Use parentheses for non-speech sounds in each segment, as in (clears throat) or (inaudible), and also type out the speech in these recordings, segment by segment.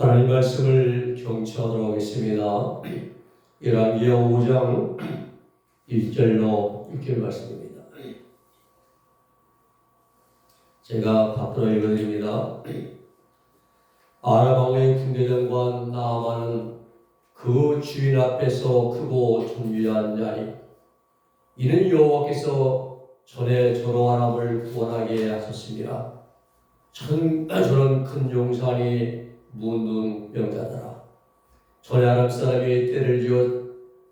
하나님 말씀을 경청하도록 하겠습니다. 열왕기하 5장 1절로 6절 말씀입니다. 제가 받들어 읽어드립니다. 아람왕의 군대장관 나아만은 그 주인 앞에서 크고 존귀한 자니 이는 여호와께서 전에 저로 아람을 구원하게 하셨습니다. 전, 저는 큰 용산이 문둥 명자더라. 전에 아람 사람이 때를 지어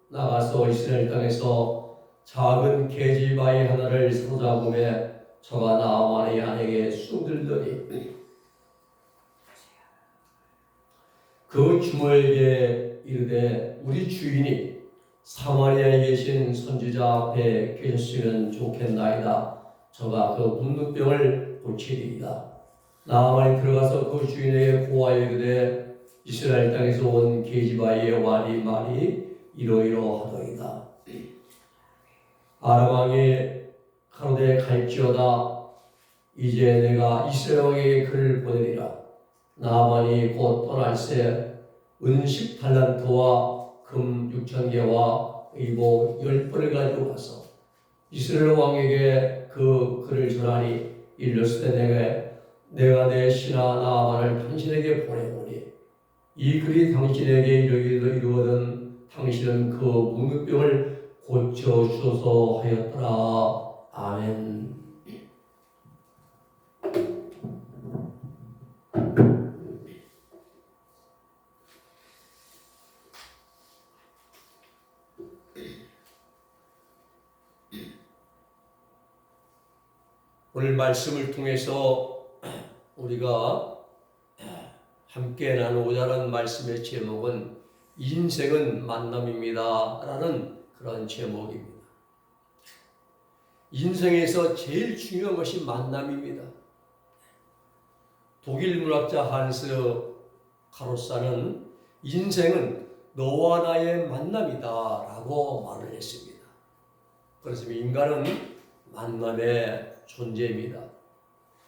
나가서 이스라엘 땅에서 작은 계집아이 하나를 사로잡음에 저가 나아만의 아내에게 쑥들더니 그 주모에게 이르되 우리 주인이 사마리아에 계신 선지자 앞에 계셨으면 좋겠나이다. 저가 그 문둥병을 고치리이다. 나아만이 들어가서 그 주인에게 고하여 이르되 이스라엘 땅에서 온 계집아이의 말이 말이 이러이러하더이다. 아람 왕이 가로되 갈지어다 이제 내가 이스라엘 왕에게 글을 보내리라. 나아만이 곧 떠날새 은십 달란트와 금 육천 개와 의복 열 번을 가지고 가서 이스라엘 왕에게 그 글을 전하니 일렀을 때 내가 내가 내 신하 나아만을 당신에게 보내오니 이 글이 당신에게 이르기도 이루거든 당신은 그 문득병을 고쳐 주소서 하였더라 아멘. 오늘 말씀을 통해서 우리가 함께 나누고자 하는 말씀의 제목은 인생은 만남입니다. 라는 그런 제목입니다. 인생에서 제일 중요한 것이 만남입니다. 독일 문학자 한스 카로사는 인생은 너와 나의 만남이다 라고 말을 했습니다. 그래서 인간은 만남의 존재입니다.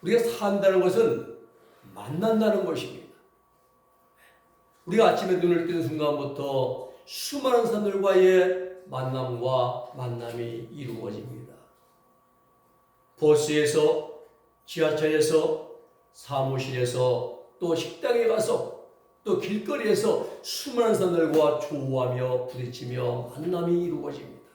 우리가 산다는 것은 만난다는 것입니다. 우리가 아침에 눈을 뜨는 순간부터 수많은 사람들과의 만남과 만남이 이루어집니다. 버스에서, 지하철에서, 사무실에서, 또 식당에 가서, 또 길거리에서 수많은 사람들과 조우하며 부딪히며 만남이 이루어집니다.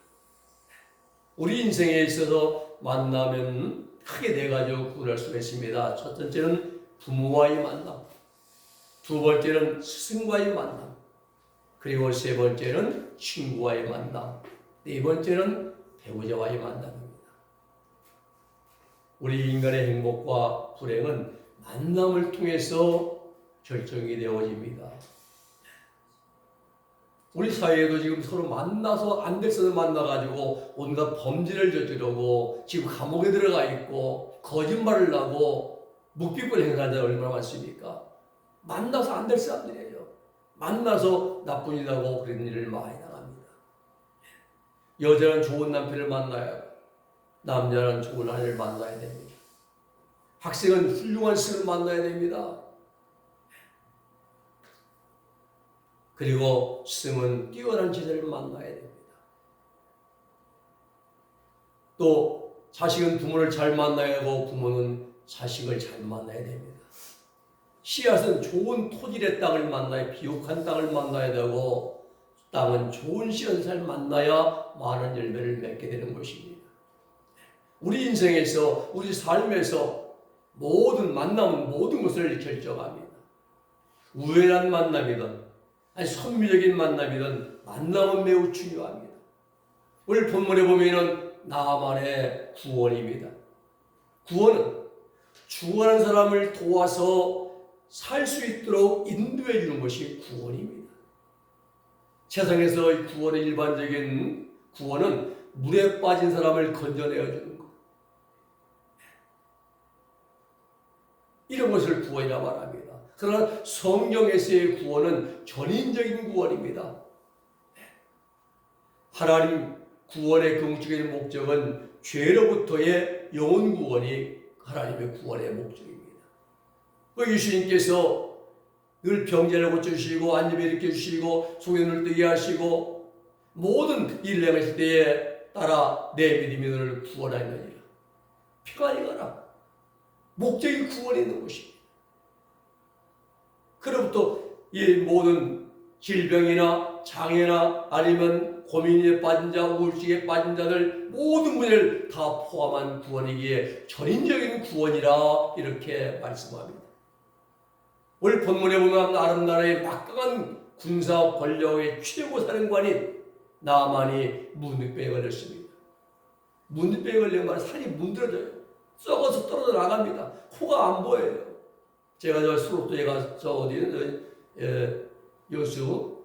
우리 인생에 있어서 만나면 크게 네 가지로 구분할 수가 있습니다. 첫 번째는 부모와의 만남, 두 번째는 스승과의 만남, 그리고 세 번째는 친구와의 만남, 네 번째는 배우자와의 만남입니다. 우리 인간의 행복과 불행은 만남을 통해서 결정이 되어집니다. 우리 사회에도 지금 서로 만나서 안 될 사람 만나가지고 온갖 범죄를 저지르고 지금 감옥에 들어가 있고 거짓말을 하고 묵비권 행사자 얼마나 많습니까? 만나서 안 될 사람들이에요. 만나서 나쁜 일 하고 그런 일을 많이 당합니다. 여자는 좋은 남편을 만나야 남자는 좋은 아내를 만나야 됩니다. 학생은 훌륭한 스승을 만나야 됩니다. 그리고 스승은 뛰어난 지혜를 만나야 됩니다. 또 자식은 부모를 잘 만나야 하고 부모는 자식을 잘 만나야 됩니다. 씨앗은 좋은 토질의 땅을 만나야 비옥한 땅을 만나야 되고 땅은 좋은 씨앗을 만나야 많은 열매를 맺게 되는 것입니다. 우리 인생에서 우리 삶에서 모든 만남은 모든 것을 결정합니다. 우연한 만남이든 아니 선미적인 만남이든 만남은 매우 중요합니다. 오늘 본문에 보면은 나만의 구원입니다. 구원은 죽어가는 사람을 도와서 살 수 있도록 인도해 주는 것이 구원입니다. 세상에서 이 구원의 일반적인 구원은 물에 빠진 사람을 건져내어 주는 것. 이런 것을 구원이라 말합니다. 그러나 성경에서의 구원은 전인적인 구원입니다. 하나님 구원의 궁극적인 목적은 죄로부터의 영혼 구원이 하나님의 구원의 목적입니다. 그 예수님께서 늘 병자를 고쳐주시고 안집에 일으켜 주시고 눈을 뜨게 하시고 모든 행하실 때에 따라 내 믿음이 너를 구원하였느니라. 평안히 가라. 목적이 구원에 있는 곳입니다. 그로부터 이 모든 질병이나 장애나 아니면 고민에 빠진 자, 우울증에 빠진 자들 모든 분야를 다 포함한 구원이기에 전인적인 구원이라 이렇게 말씀합니다. 오늘 본문에 보면 아름나라의 막강한 군사 권력의 최고 사령관인 나만이 문득병에 걸렸습니다. 문득병에 걸리면 살이 문드러져요. 썩어서 떨어져 나갑니다. 코가 안 보여요. 제가 저 수록도에 가서 저, 예, 여수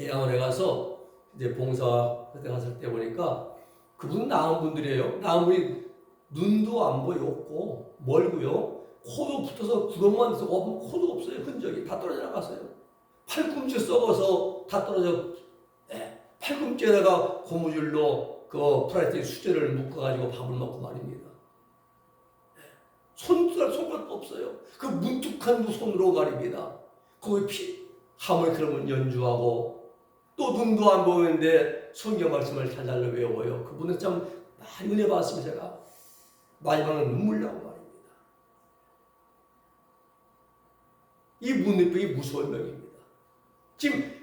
양원에 가서 이제 봉사 그때 갔을 때 보니까 그분 나은 분들이에요. 나은 분이 눈도 안 보여 없고 멀고요. 코도 붙어서 구멍만 있어 없 코도 없어요. 흔적이 다 떨어져 나갔어요. 팔꿈치 썩어서 다 떨어져. 예, 팔꿈치에다가 고무줄로 그 프라이팬 수제를 묶어가지고 밥을 먹고 말입니다. 예, 손가락 손가락도 없어요. 그 문득한 두 손으로 가립니다. 거기 피 하모니 그러면 연주하고 또 눈도 안 보이는데 성경 말씀을 달달로 외워요. 그분은 참 많이 은혜 받았습니다. 제가 마지막은 눈물 나고 말입니다. 이 문득병이 무서운 병입니다. 지금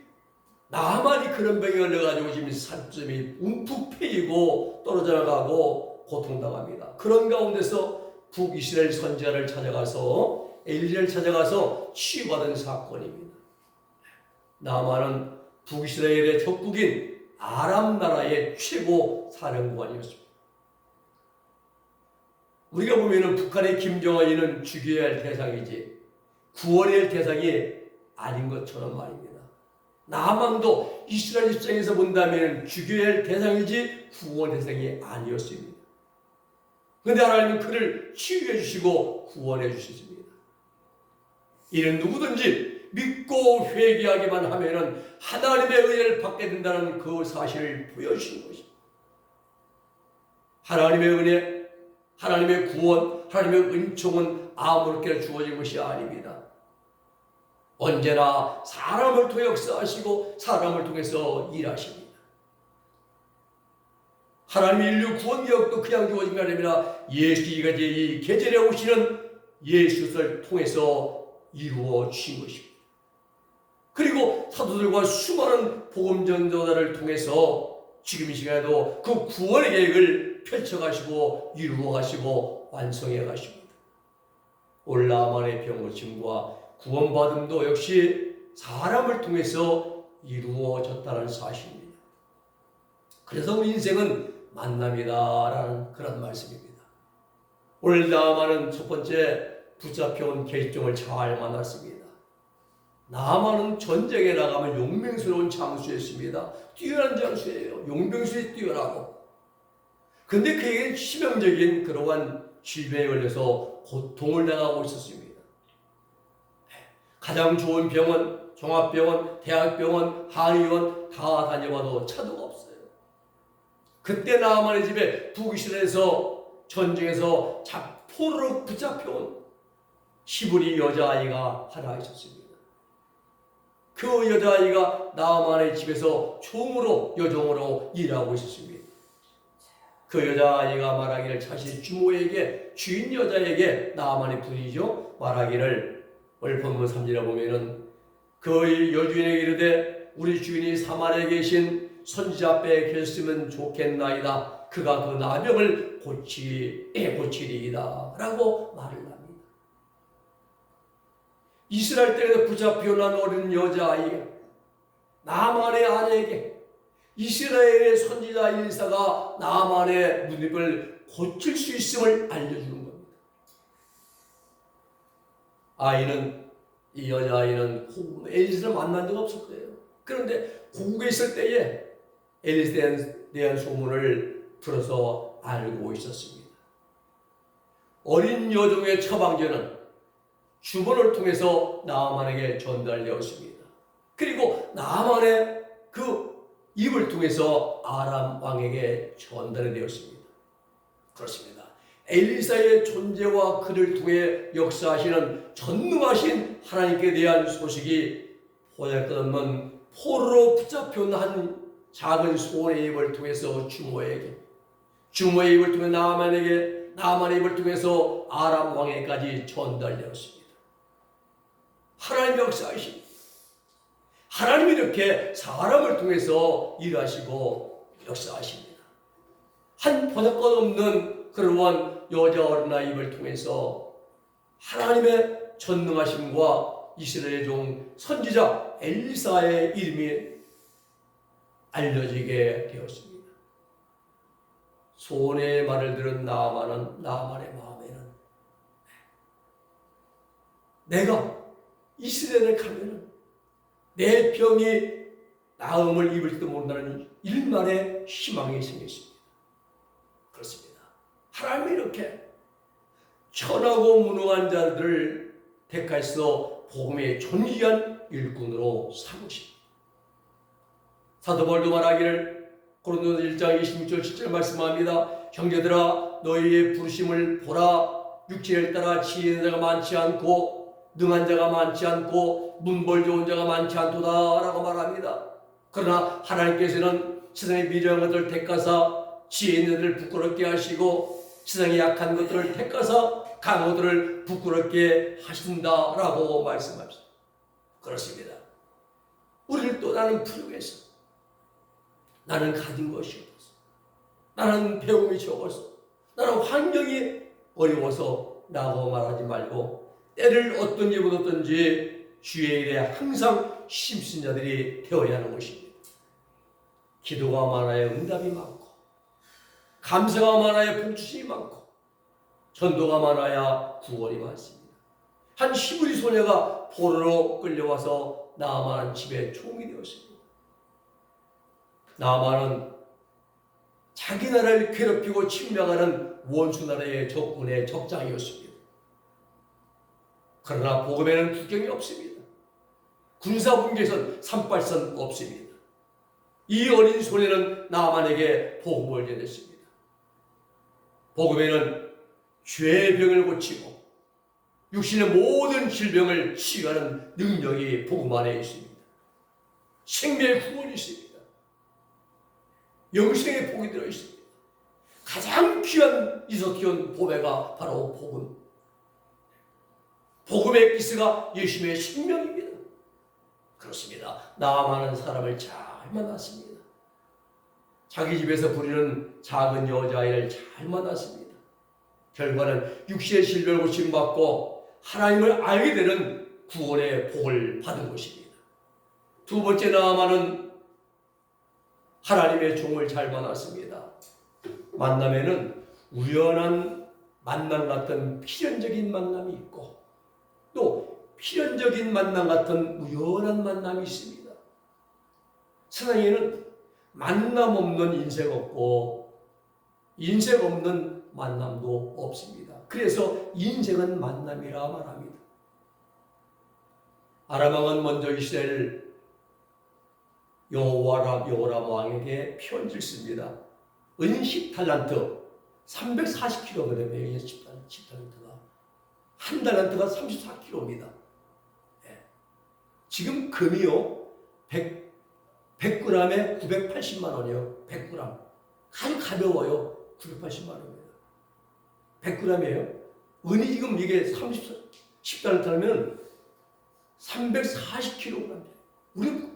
나만이 그런 병이 걸려가지고 지금 살점이 움푹 패이고 떨어져 나가고 고통당합니다. 그런 가운데서 북이스라엘 선지자를 찾아가서 엘리를 찾아가서 치유받은 사건입니다. 나만은 북이스라엘의 적국인 아람 나라의 최고 사령관이었습니다. 우리가 보면은 북한의 김정은이는 죽여야 할 대상이지 구원해야 할 대상이 아닌 것처럼 말입니다. 나만도 이스라엘 입장에서 본다면 죽여야 할 대상이지 구원 대상이 아니었습니다. 그런데 하나님은 그를 치유해 주시고 구원해 주셨습니다. 이는 누구든지 믿고 회개하기만 하면은 하나님의 은혜를 받게 된다는 그 사실을 보여주신 것입니다. 하나님의 은혜, 하나님의 구원, 하나님의 은총은 아무렇게나 주어진 것이 아닙니다. 언제나 사람을 통해 역사하시고 사람을 통해서 일하십니다. 하나님 인류 구원 개혁도 그냥 주어진 게 아니라 예수가 이 계절에 오시는 예수를 통해서 이루어 주신 것입니다. 그리고 사도들과 수많은 복음 전도자를 통해서 지금 이 시간에도 그 구원의 계획을 펼쳐가시고 이루어 가시고 완성해 가십니다. 올라만의 병고침과 구원받음도 역시 사람을 통해서 이루어졌다는 사실입니다. 그래서 우리 인생은 만남이다라는 그런 말씀입니다. 오늘 나만은 첫 번째 붙잡혀온 계집종을 잘 만났습니다. 나만은 전쟁에 나가면 용맹스러운 장수였습니다. 뛰어난 장수예요. 용병술이 뛰어나고. 근데 그에게는 치명적인 그러한 질병에 걸려서 고통을 당하고 있었습니다. 가장 좋은 병원, 종합병원, 대학병원, 한의원 다 다녀봐도 차도가 없어요. 그때 나만의 집에 북이스라엘에서 전쟁에서 포로로 붙잡혀온 시부리 여자아이가 하나 있었습니다. 그 여자아이가 나만의 집에서 종으로 여종으로 일하고 있었습니다. 그 여자아이가 말하기를 자신 주모에게 주인 여자에게 나만의 분이죠 말하기를 오늘 본문 3절에 보면은 그 여주인에게 이르되 우리 주인이 사마리에 계신 선지자 앞에 계셨으면 좋겠나이다. 그가 그 나병을 고치, 고치리이다. 라고 말을 합니다. 이스라엘 땅에서 붙잡혀 난 어린 여자아이가 나만의 아내에게 이스라엘의 선지자 일사가 나만의 무릎을 고칠 수 있음을 알려주는 겁니다. 아이는 이 여자아이는 엘리스를 만난 적 거예요. 그런데 고국에 있을 때에 엘리스에 대한 소문을 들어서 알고 있었습니다. 어린 여종의 처방전은 주번을 통해서 나만에게 전달되었습니다. 그리고 나만의 그 입을 통해서 아람 왕에게 전달이 되었습니다. 그렇습니다. 엘리사의 존재와 그를 통해 역사하시는 전능하신 하나님께 대한 소식이 보잘것없는 포로로 붙잡혀온 한 작은 소의 입을 통해서 주모에게 주모의 입을 통해 나만에게 나만의 입을 통해서 아람 왕에까지 전달되었습니다. 하나님 역사하신 하나님이 이렇게 사람을 통해서 일하시고 역사하십니다. 한 보잘것 없는 그러한 여자 어린아이 입을 통해서 하나님의 전능하심과 이스라엘의 종 선지자 엘리사의 이름이 알려지게 되었습니다. 소원의 말을 들은 나만은 나만의 마음에는 내가 이스라엘에 가면은 내 병이 나음을 입을지도 모른다는 일만의 희망이 생겼습니다. 그렇습니다. 하나님이 이렇게 천하고 무능한 자들을 택하셔서 복음의 존귀한 일꾼으로 삼으십니다. 사도 바울도 말하기를 고린도서 1장 26절 7절 말씀합니다. 형제들아 너희의 부르심을 보라 육체를 따라 지혜는 자가 많지 않고 능한 자가 많지 않고 문벌 좋은 자가 많지 않도다라고 말합니다. 그러나 하나님께서는 세상의 미련한 것들을 택하사 지혜 있는 자들을 부끄럽게 하시고 세상의 약한 것들을 택하사 강한 것들을 부끄럽게 하신다라고 말씀하십니다. 그렇습니다. 우리를 또 나는 부족해서 나는 가진 것이 없어. 나는 배움이 적어서 나는 환경이 어려워서 라고 말하지 말고 때를 어떤 어떤지 주의 일에 항상 힘쓴 자들이 되어야 하는 것입니다. 기도가 많아야 응답이 많고 감사가 많아야 복주심이 많고 전도가 많아야 구원이 많습니다. 한 히브리 소녀가 포로로 끌려와서 나아만 집에 총이 되었습니다. 나아만은 자기 나라를 괴롭히고 침략하는 원수 나라의 적군의 적장이었습니다. 그러나 복음에는 국경이 없습니다. 군사분계선, 산발선 없습니다. 이 어린 소녀는 나만에게 복음을 전했습니다. 복음에는 죄의 병을 고치고 육신의 모든 질병을 치유하는 능력이 복음 안에 있습니다. 생명의 구원이 있습니다. 영생의 복이 들어 있습니다. 가장 귀한 이석기온 보배가 바로 복음. 복음의 기스가 예수님의 생명입니다. 그렇습니다. 나만한 사람을 잘 만났습니다. 자기 집에서 부리는 작은 여자아이를 잘 만났습니다. 결과는 육신의 질병을 고침받고 하나님을 알게 되는 구원의 복을 받은 것입니다. 두 번째 나아만은 하나님의 종을 잘 만났습니다. 만남에는 우연한 만남 같은 필연적인 만남이 있고 또 필연적인 만남 같은 우연한 만남이 있습니다. 세상에는 만남 없는 인생 없고 인생 없는 만남도 없습니다. 그래서 인생은 만남이라 말합니다. 아람왕은 먼저 이스라엘 여호와람 여호람 왕에게 편지를 씁니다. 은 10탈란트 340kg이에요. 10탈란트가 한 달란트가 34kg입니다. 네. 지금 금이요 100 100g에 980만 원이요. 100g 아주 가벼워요. 980만 원입니다. 100g이에요. 은이 지금 이게 30 10달란트면 340kg. 우리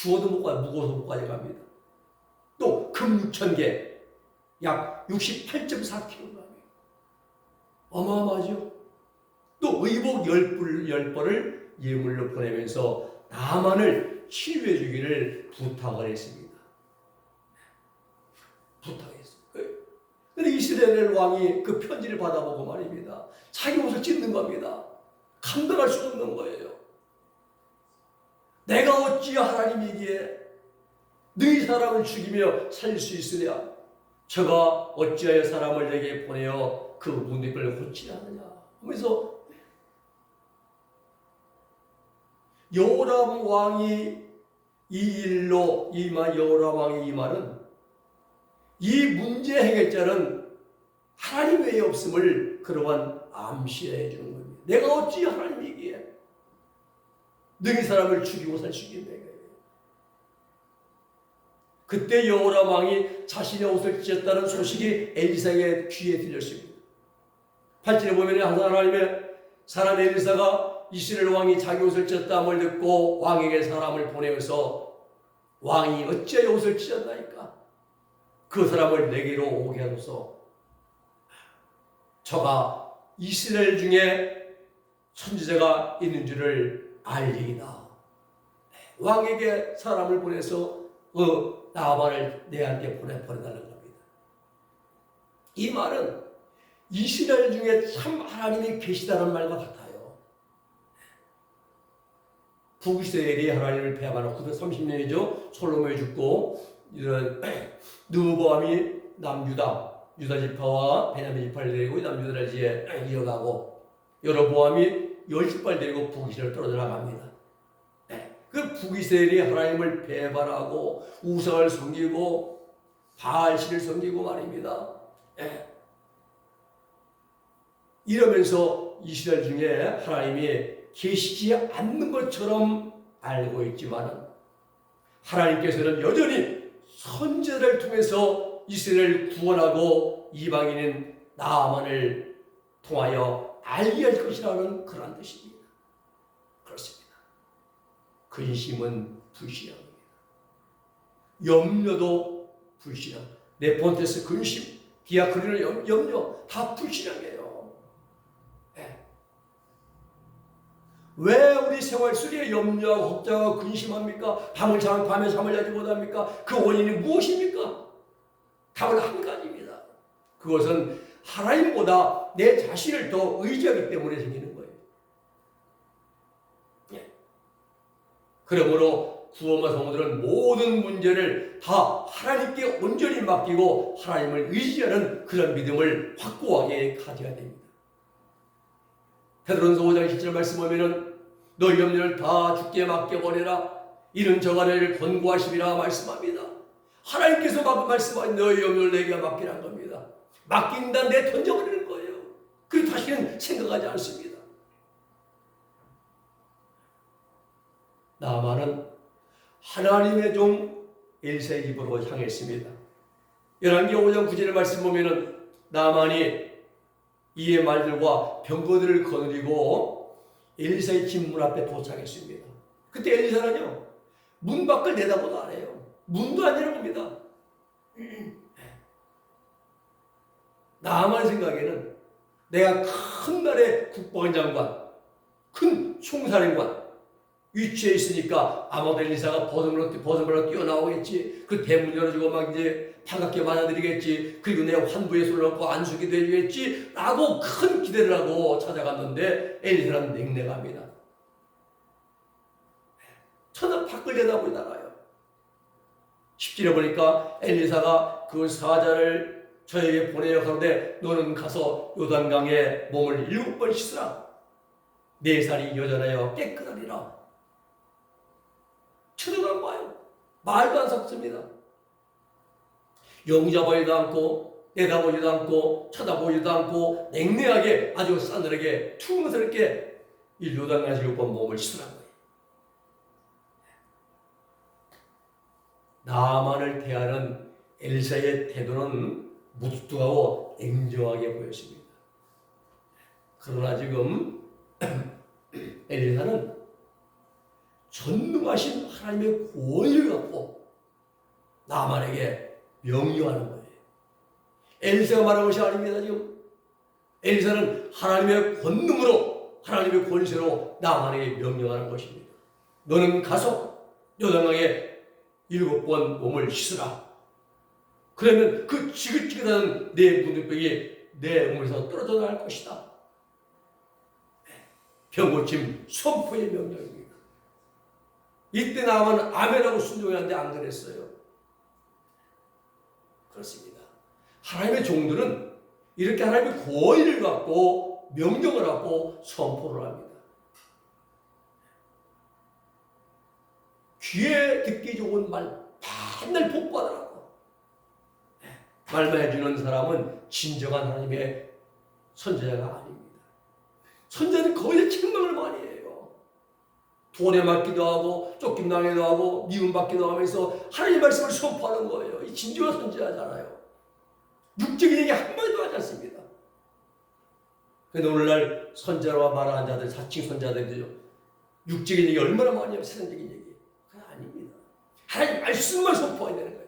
주워도 못 가요. 무거워서 못 가져갑니다. 또 금 6천 개, 약 68.4kg. 어마어마하죠? 또 의복 10불, 10벌을 예물로 보내면서 나만을 치유해 주기를 부탁을 했습니다. 부탁했어요. 근데 이스라엘 왕이 그 편지를 받아보고 말입니다. 자기 옷을 찢는 겁니다. 감당할 수 없는 거예요. 내가 어찌 하나님이기에 너희 사람을 죽이며 살릴 수 있으랴? 저가 어찌하여 사람을 내게 보내어 그 문득을 고치려 하느냐? 하면서 여호람 왕이 이 일로 이마 여호람 왕이 이 말은 이 문제 해결자는 하나님 외에 없음을 그러한 암시해 주는 겁니다. 내가 어찌 하나님이기에 능히 사람을 죽이고 살수 있겠네. 그때 여호람 왕이 자신의 옷을 찢었다는 소식이 엘리사의 귀에 들렸습니다. 8절에 보면 하나님의 사람 엘리사가 이스라엘 왕이 자기 옷을 찢었다함을 듣고 왕에게 사람을 보내어서 왕이 어찌하여 옷을 찢었나이까? 그 사람을 내게로 오게 하소서. 저가 이스라엘 중에 선지자가 있는 줄을 알리이다. 왕에게 사람을 보내서 그 나만을 내한테 보내 보내달라는 겁니다. 이 말은 이스라엘 중에 참 하나님이 계시다는 말과 같아요. 북이스라엘이 하나님을 배반하고 930년이죠. 솔로몬이 죽고 이런 (clears throat) 느보암이 남유다 유다 지파와 베냐민 지파를 데리고 남유다를 이제 이어가고 여로보암이 열 지파를 데리고 북이스라엘 떨어져 나갑니다. 그 북이스라엘이 하나님을 배반하고 우상을 섬기고 바알신을 섬기고 말입니다. 예. 이러면서 이스라엘 중에 하나님이 계시지 않는 것처럼 알고 있지만 하나님께서는 여전히 선제를 통해서 이스라엘을 구원하고 이방인인 나아만을 통하여 알게 할 것이라는 그런 뜻입니다. 그렇습니다. 근심은 불신앙입니다. 염려도 불신앙. 네폰테스 근심, 디아크리는 염려 다 불신앙이에요. 예. 왜 우리 생활 속에 염려하고 걱정하고 근심합니까? 밤을 잠 밤에 잠을 자지 못합니까? 그 원인이 무엇입니까? 답은 한 가지입니다. 그것은 하나님보다 내 자신을 더 의지하기 때문에 생기는 거예요. 예. 그러므로 구원과 성도들은 모든 문제를 다 하나님께 온전히 맡기고 하나님을 의지하는 그런 믿음을 확고하게 가져야 됩니다. 베드로전서 5장 17절 말씀 보면은 너희 염려를 다 주께 맡겨버리라 이는 저간을 권고하심이라 말씀합니다. 하나님께서 막 말씀하신 너희 염려를 내게 맡기란 겁니다. 맡긴다 내 던져버리는 거예요. 그 다시는 생각하지 않습니다. 나만은 하나님의 종 엘사의 집으로 향했습니다. 열왕기 5장 9절의 말씀 보면은 나만이 이의 말들과 병거들을 거느리고 엘리사의 집 문 앞에 도착했습니다. 그때 엘리사는요 문 밖을 내다보도 안 해요. 문도 안 열어봅니다. 나만 생각에는 내가 큰 나라의 국방장관, 큰 총사령관 위치에 있으니까 아마도 엘리사가 버선으로 버선으로 뛰어나오겠지. 그 대문 열어주고 막 이제 반갑게 맞아들이겠지. 그리고 내 환부에 얹고 안수기 되겠지. 라고 큰 기대를 하고 찾아갔는데 엘리사는 냉랭합니다. 천은 밖을 내다보고 나가요. 10절에 보니까 엘리사가 그 사자를 저에게 보내어 가는데 너는 가서 요단강에 몸을 일곱 번 씻으라. 네 살이 여전하여 깨끗하리라. 쳐다도 안 봐요. 말도 안 섞습니다. 영잡아지도 않고 내다보지도 않고 쳐다보지도 않고 냉랭하게 아주 싸늘하게 퉁스럽게 이 요단강에서 일곱 번 몸을 거예요. 나만을 대하는 엘사의 태도는 무뚝뚝하고 냉정하게 보였습니다. 그러나 지금 (clears throat) 엘리사는 전능하신 하나님의 권위를 갖고 나만에게 명령하는 거예요. 엘리사가 말한 것이 아닙니다. 지금 엘리사는 하나님의 권능으로 하나님의 권세로 나만에게 명령하는 것입니다. 너는 가서 요단강에 일곱 번 몸을 씻으라. 그러면 그 지긋지긋한 내 문득병이 내 몸에서 떨어져 나갈 것이다. 병고침 선포의 명령입니다. 이때 나만 아멘하고 순종하는데 안 그랬어요. 그렇습니다. 하나님의 종들은 이렇게 하나님의 권위를 갖고 명령을 하고 선포를 합니다. 귀에 듣기 좋은 말 맨날 복받으라고. 말만 해주는 사람은 진정한 하나님의 선지자가 아닙니다. 선지자는 거의 책망을 많이 해요. 돈에 맞기도 하고 쫓김 당해도 하고 미움 받기도 하면서 하나님 말씀을 선포하는 거예요. 이 진정한 선지자잖아요. 육적인 얘기 한마디도 하지 않습니다. 그런데 오늘날 선자와 말하는 자들, 사칭 선자들이죠. 육적인 얘기 얼마나 많이 해요, 세상적인 얘기. 그게 아닙니다. 하나님 말씀만 선포해야 되는 거예요.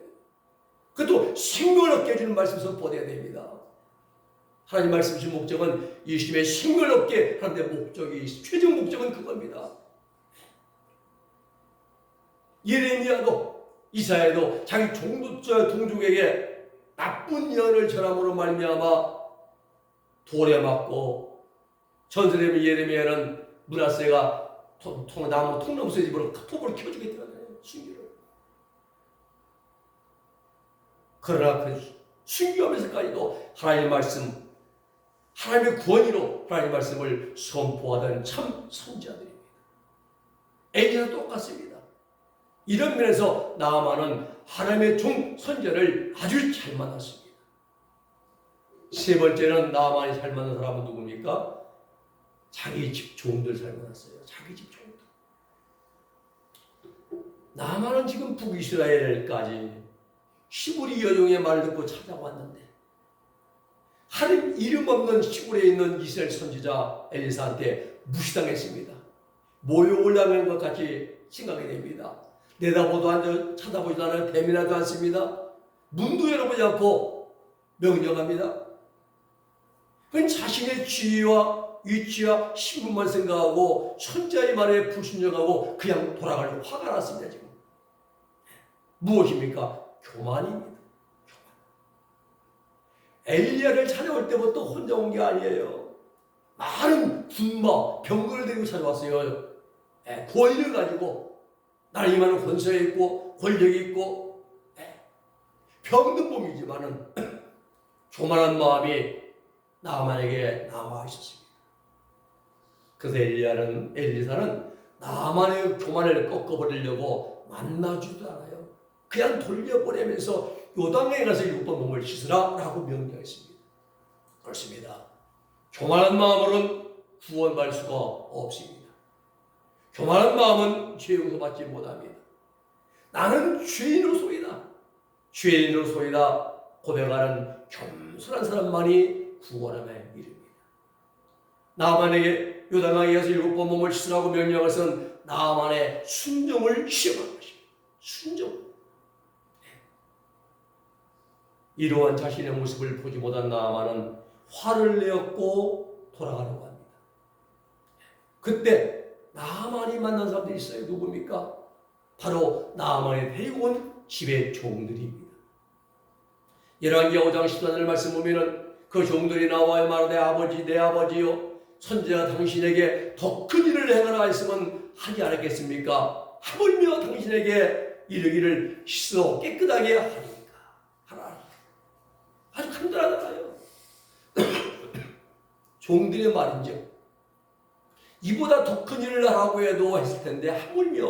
그것도 생명을 얻게 해주는 말씀 선포해야 됩니다. 하나님 말씀 주신 목적은 예수님의 생명을 얻게 하는 데 목적이, 최종 목적은 그겁니다. 예레미야도 이사야도 자기 종도자 동족에게 나쁜 예언을 전함으로 말미암아 돌에 맞고 전설의 예레미야는 문하세가 통, 통, 나무 통나무새 집으로 톱을 켜주겠다는 순교를 그러나 그 순교하면서까지도 하나님의 말씀 하나님의 구원으로 하나님의 말씀을 선포하던 참 선지자들입니다 엘리야도 똑같습니다 이런 면에서 나아만은 하나님의 종 선제를 아주 잘 만났습니다. 세 번째는 나아만이 잘 만난 사람은 누굽니까? 자기 집 종들 잘 만났어요. 자기 집 종들. 나아만은 지금 북이스라엘까지 시부리 여종의 말을 듣고 찾아왔는데 하나님 이름 없는 시골에 있는 이스라엘 선지자 엘리사한테 무시당했습니다. 모욕을 당한 것 같이 생각이 됩니다. 내다보도 앉아 쳐다보지도 않아요. 뱀이라도 않습니다. 문도 열어보지 않고 명령합니다. 그건 자신의 지위와 위치와 신분만 생각하고 천자의 말에 불순종하고 그냥 돌아가려고 화가 났습니다. 지금 무엇입니까? 교만입니다. 교만. 엘리야를 찾아올 때부터 혼자 온 게 아니에요. 많은 군마, 병거를 데리고 찾아왔어요. 예, 권위를 가지고 나이 많은 권세에 있고 권력이 있고 예, 병든 몸이지만은 (clears throat) 교만한 마음이 나만에게 남아 있었습니다. 그래서 엘리야는 엘리사는 나만의 교만을 꺾어버리려고 만나주지도 않아요. 그냥 돌려보내면서 요단강에 가서 일곱 번 몸을 씻으라 라고 명령했습니다. 그렇습니다. 교만한 마음으로는 구원받을 수가 없습니다. 교만한 마음은 죄 용서받지 못합니다. 나는 죄인으로소이다. 죄인으로소이다. 고백하는 겸손한 사람만이 구원함의 이릅니다. 나만에게 요단강에 가서 일곱 번 몸을 씻으라고 것은 나만의 순종을 시험한 것입니다. 순종. 이러한 자신의 모습을 보지 못한 나만은 화를 내었고 돌아가려고 합니다. 그때 나만이 만난 사람들이 있어요. 누굽니까? 바로 나만이 데리고 온 집의 종들입니다. 열왕기하 5장 14절 말씀 보면은 그 종들이 나와야 말하되 아버지 내 아버지요 선지자 당신에게 더 큰 일을 행하라 했으면 하지 않았겠습니까? 하물며 당신에게 이르기를 씻어 깨끗하게 하리까 하라 아주 간단하잖아요. 종들의 말인즉 이보다 더 큰 일을 하라고 해도 했을 텐데 하물며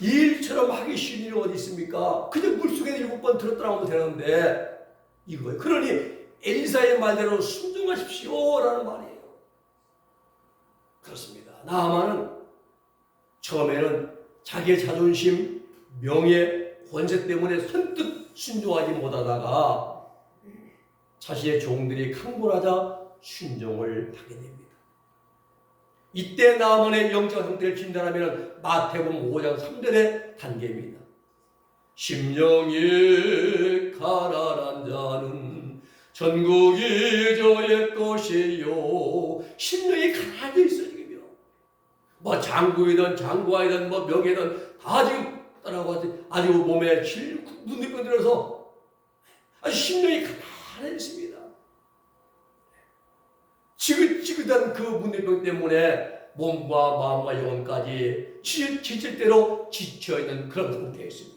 이 일처럼 하기 쉬운 일이 어디 있습니까? 그냥 물속에 일곱 번 들었다 나오면 되는데 이거예요. 그러니 엘리사의 말대로 순종하십시오라는 말이에요. 그렇습니다. 나아만은 처음에는 자기의 자존심, 명예, 권세 때문에 선뜻 순종하지 못하다가 자신의 종들이 강권하자 순종을 하게 됩니다. 이때 나만의 영적 상태를 진단하면 마태복음 5장 3절의 단계입니다. 심령이 가난한 자는 전국이 저의 것이요. 심령이 가난해져 있어 지금요. 뭐 장구이든 장구아이든 뭐 명예든 다 지금 따라가지 아주 몸에 질 눈이 들어서 심령이 가난 해졌습니다. 지긋지긋한 그 문제병 때문에 몸과 마음과 영혼까지 지칠 대로 지쳐있는 그런 상태에 있습니다.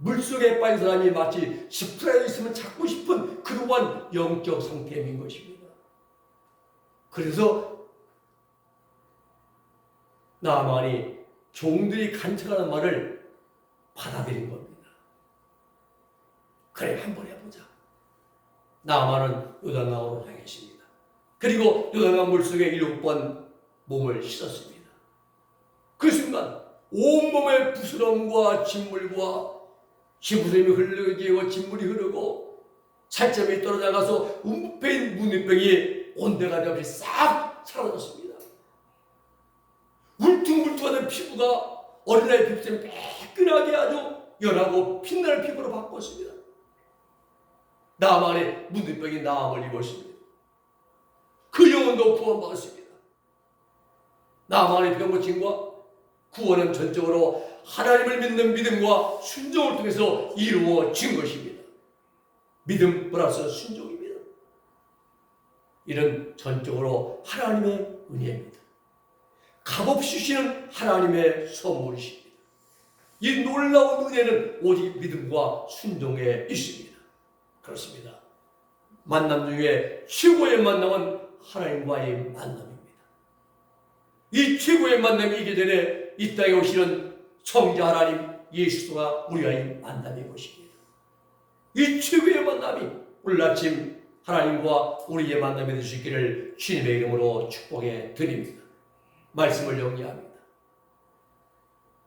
물속에 빠진 사람이 마치 스프레이 있으면 찾고 싶은 그러한 영적 상태인 것입니다. 그래서 나만이 종들이 간척하는 말을 받아들인 겁니다. 그래 한번 해보자. 나만은 요단강으로 향했습니다. 그리고 요단강 물속에 일곱 번 몸을 씻었습니다. 그 순간 온몸에 부스럼과 진물과 기부름이 흘러지고 진물이 흐르고 살점이 떨어져가서 움페인 문병이 온데가 없이 싹 사라졌습니다. 울퉁불퉁하던 피부가 어린아이 피부처럼 매끈하게 아주 연하고 빛나는 피부로 바꿨습니다. 나만의 문득병이 나음을 입었습니다. 그 영혼도 구원받았습니다. 나만의 병 고침과 구원은 전적으로 하나님을 믿는 믿음과 순종을 통해서 이루어진 것입니다. 믿음 플러스 순종입니다. 이는 전적으로 하나님의 은혜입니다. 값없이 주시는 하나님의 선물이십니다. 이 놀라운 은혜는 오직 믿음과 순종에 있습니다. 그렇습니다. 만남 중에 최고의 만남은 하나님과의 만남입니다. 이 최고의 만남이 이기 전에 이 땅에 오시는 성자 하나님 예수가 우리와의 만남인 것입니다. 이 최고의 만남이 오늘 아침 하나님과 우리의 만남이 될 수 있기를 주님의 이름으로 축복해 드립니다. 말씀을 영리합니다.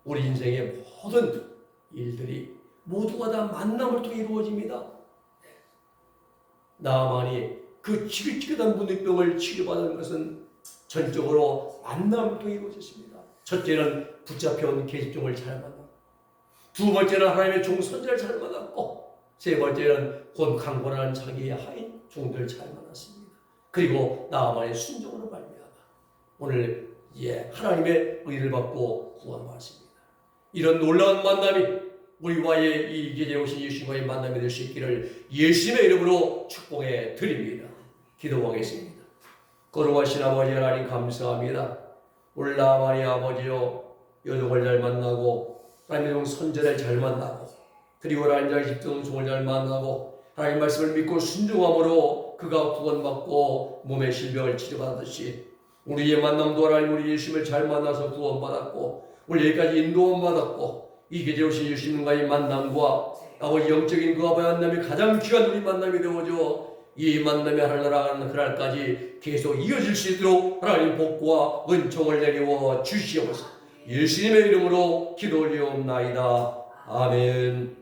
우리 인생의 모든 일들이 모두가 다 만남을 통해 이루어집니다. 나만이 그 지긋지긋한 문득병을 치료받은 것은 전적으로 만남을 통해 이루어졌습니다. 첫째는 붙잡혀온 계집종을 잘 만났고 두 번째는 하나님의 종 선지를 잘 만났고 세 번째는 곧 강권하는 자기의 하인 종들을 잘 만났습니다. 그리고 나만의 순종으로 말미암아 오늘 예 하나님의 의를 받고 구원받았습니다. 이런 놀라운 만남이 우리와의 이 이계에 오신 예수님과의 만남이 될 수 있기를 예수님의 이름으로 축복해 드립니다. 기도하겠습니다. 거룩하신 아버지 하나님 감사합니다. 나만이 아버지요 여종을 잘 만나고 하나님의 종 선전을 잘 만나고 그리고 하나님의 집중 종을 잘 만나고 하나님 말씀을 믿고 순종함으로 그가 구원받고 몸의 질병을 치료받듯이 우리의 만남도 하나님 우리 예수님을 잘 만나서 구원받았고 오늘 여기까지 인도원 받았고 이 계절 오신 예수님과의 만남과 아버지 영적인 그 아버지 만남이 가장 귀한 우리 만남이 되어져 이 만남이 하늘 나가는 그날까지 계속 이어질 수 있도록 하나님 복과 은총을 내리워 주시옵소서. 예수님의 이름으로 기도 올리옵나이다. 아멘